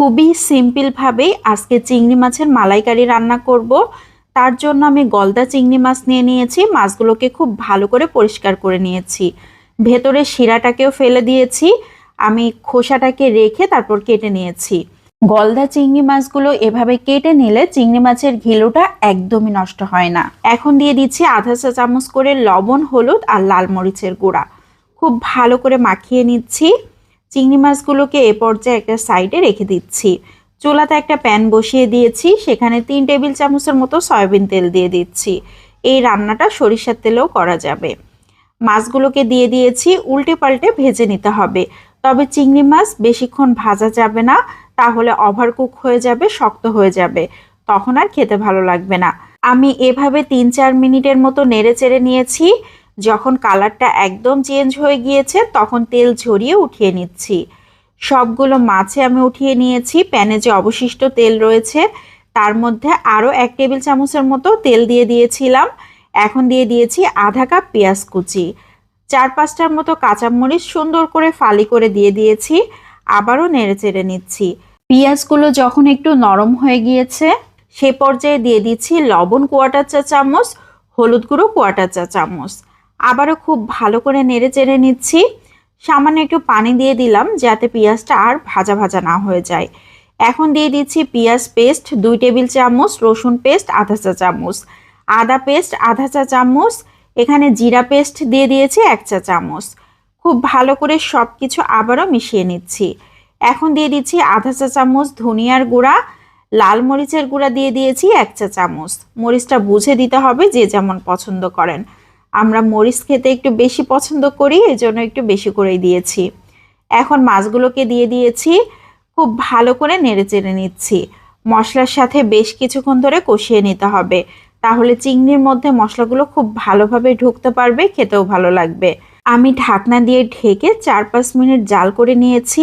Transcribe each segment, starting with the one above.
খুবই সিম্পলভাবেই আজকে চিংড়ি মাছের মালাইকারি রান্না করব। তার জন্য আমি গলদা চিংড়ি মাছ নিয়ে নিয়েছি। মাছগুলোকে খুব ভালো করে পরিষ্কার করে নিয়েছি। ভেতরে শিরাটাকেও ফেলে দিয়েছি। আমি খোসাটাকে রেখে তারপর কেটে নিয়েছি। গলদা চিংড়ি মাছগুলো এভাবে কেটে নিলে চিংড়ি মাছের ঘিলুটা একদমই নষ্ট হয় না। এখন দিয়ে দিচ্ছি আধা চা চামচ করে লবণ, হলুদ আর লাল মরিচের গুঁড়া। খুব ভালো করে মাখিয়ে নিচ্ছি। চিংড়ি মাছগুলোকে এ পর্যায়ে একটা সাইডে রেখে দিচ্ছি। চুলাতে একটা প্যান বসিয়ে দিয়েছি, সেখানে তিন টেবিল চামচের মতো সয়াবিন তেল দিয়ে দিচ্ছি। এই রান্নাটা সরিষার তেলেও করা যাবে। মাছগুলোকে দিয়ে দিয়েছি, উল্টে পাল্টে ভেজে নিতে হবে। তবে চিংড়ি মাছ বেশিক্ষণ ভাজা যাবে না, তাহলে ওভারকুক হয়ে যাবে, শক্ত হয়ে যাবে। তখন আর খেতে ভালো লাগবে না। আমি এভাবে তিন চার মিনিটের মতো নেড়ে চেড়ে নিয়েছি। যখন কালারটা একদম চেঞ্জ হয়ে গিয়েছে, তখন তেল ঝরিয়ে উঠিয়ে নিচ্ছি। সবগুলো মাছে আমি উঠিয়ে নিয়েছি, প্যানে যে অবশিষ্ট তেল রয়েছে, তার মধ্যে আরও এক টেবিল চামচের মতো তেল দিয়ে দিয়েছিলাম। এখন দিয়ে দিয়েছি আধা কাপ পেঁয়াজ কুচি। চার পাঁচটার মতো কাঁচামরিচ সুন্দর করে ফালি করে দিয়ে দিয়েছি, আবারও নেড়ে চেড়ে নিচ্ছি। পেঁয়াজগুলো যখন একটু নরম হয়ে গিয়েছে, সে পর্যায়ে দিয়ে দিচ্ছি লবণ কোয়াটার চা চামচ, হলুদ গুঁড়ো কোয়াটার চা চামচ। আবারও খুব ভালো করে নেড়ে চেড়ে নিচ্ছি। সামান্য একটু পানি দিয়ে দিলাম যাতে পেঁয়াজটা আর ভাজা ভাজা না হয়ে যায়। এখন দিয়ে দিচ্ছি পেঁয়াজ পেস্ট, দুই টেবিল চামচ, রসুন পেস্ট, আধা চা চামচ। আদা পেস্ট, আধা চা চামচ। এখানে জিরা পেস্ট দিয়ে দিয়েছি এক চা চামচ। খুব ভালো করে সব কিছু আবারও মিশিয়ে নিচ্ছি। এখন দিয়ে দিচ্ছি আধা চা চামচ ধনিয়ার গুঁড়া। লাল মরিচের গুঁড়া দিয়ে দিয়েছি এক চা চামচ। মরিচটা বুঝে দিতে হবে যে যেমন পছন্দ করেন। আমরা মরিচ খেতে একটু বেশি পছন্দ করি, এজন্য একটু বেশি করেই দিয়েছি। এখন মাছগুলোকে দিয়ে দিয়েছি, খুব ভালো করে নেড়ে চেড়ে নিচ্ছি। মশলার সাথে বেশ কিছুক্ষণ ধরে কষিয়ে নিতে হবে, তাহলে চিংড়ির মধ্যে মশলাগুলো খুব ভালোভাবে ঢুকতে পারবে, খেতেও ভালো লাগবে। আমি ঢাকনা দিয়ে ঢেকে চার পাঁচ মিনিট জাল করে নিয়েছি,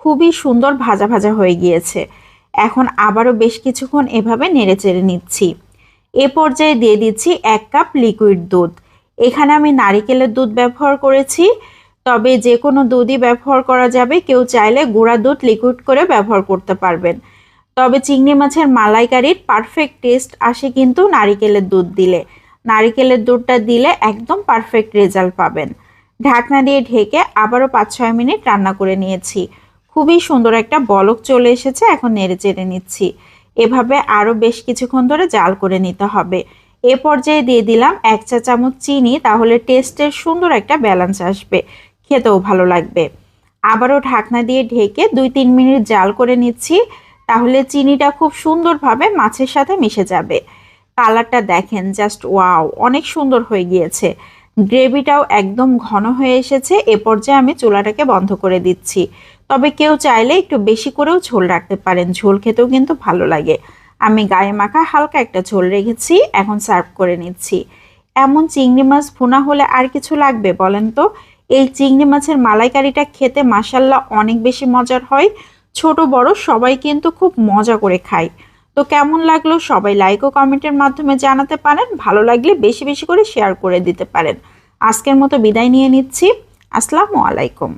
খুবই সুন্দর ভাজা ভাজা হয়ে গিয়েছে। এখন আবারও বেশ কিছুক্ষণ এভাবে নেড়ে চেড়ে নিচ্ছি। এ পর্যায়ে দিয়ে দিচ্ছি এক কাপ লিকুইড দুধ। এখানে আমি নারিকেলের দুধ ব্যবহার করেছি, তবে যে কোনো দুধই ব্যবহার করা যাবে। কেউ চাইলে গুঁড়া দুধ লিকুইড করে ব্যবহার করতে পারবেন। তবে চিংড়ি মাছের মালাইকারির পারফেক্ট টেস্ট আসে কিন্তু নারিকেলের দুধ দিলে। নারিকেলের দুধটা দিলে একদম পারফেক্ট রেজাল্ট পাবেন। ঢাকনা দিয়ে ঢেকে আবারও পাঁচ ছয় মিনিট রান্না করে নিয়েছি। খুবই সুন্দর একটা বলক চলে এসেছে, এখন নেড়ে চেড়ে নিচ্ছি। এভাবে আরও বেশ কিছুক্ষণ ধরে জাল করে নিতে হবে। এ পর্যায়ে দিয়ে দিলাম এক চা চামচ চিনি, তাহলে টেস্টের সুন্দর একটা ব্যালেন্স আসবে। খেতেও ভালো লাগবে। আবারও ঢাকনা দিয়ে ঢেকে দুই তিন মিনিট জাল করে নিচ্ছি, তাহলে চিনিটা খুব সুন্দরভাবে মাছের সাথে মিশে যাবে। কালারটা দেখেন, জাস্ট ওয়াও, অনেক সুন্দর হয়ে গিয়েছে। গ্রেভিটাও একদম ঘন হয়ে এসেছে, এ পর্যায়ে আমি চুলাটাকে বন্ধ করে দিচ্ছি। তবে কেউ চাইলে একটু বেশি করেও ঝোল রাখতে পারেন, ঝোল খেতেও কিন্তু ভালো লাগে। আমি গায়ে মাখা হালকা একটা ঝোল রেখেছি, এখন সার্ভ করে নিচ্ছি। এমন চিংড়ি মাছ ভুনা হলে আর কিছু লাগবে বলেন তো? এই চিংড়ি মাছের মালাইকারিটা খেতে মাসাল্লাহ অনেক বেশি মজার হয়। ছোট, বড় সবাই কিন্তু খুব মজা করে খায়। তো কেমন লাগল সবাই লাইক ও কমেন্টের মাধ্যমে জানাতে পারেন, ভালো লাগলে বেশি বেশি করে শেয়ার করে দিতে পারেন। আজকের মতো বিদায় নিয়ে নিচ্ছি। আসসালামু আলাইকুম।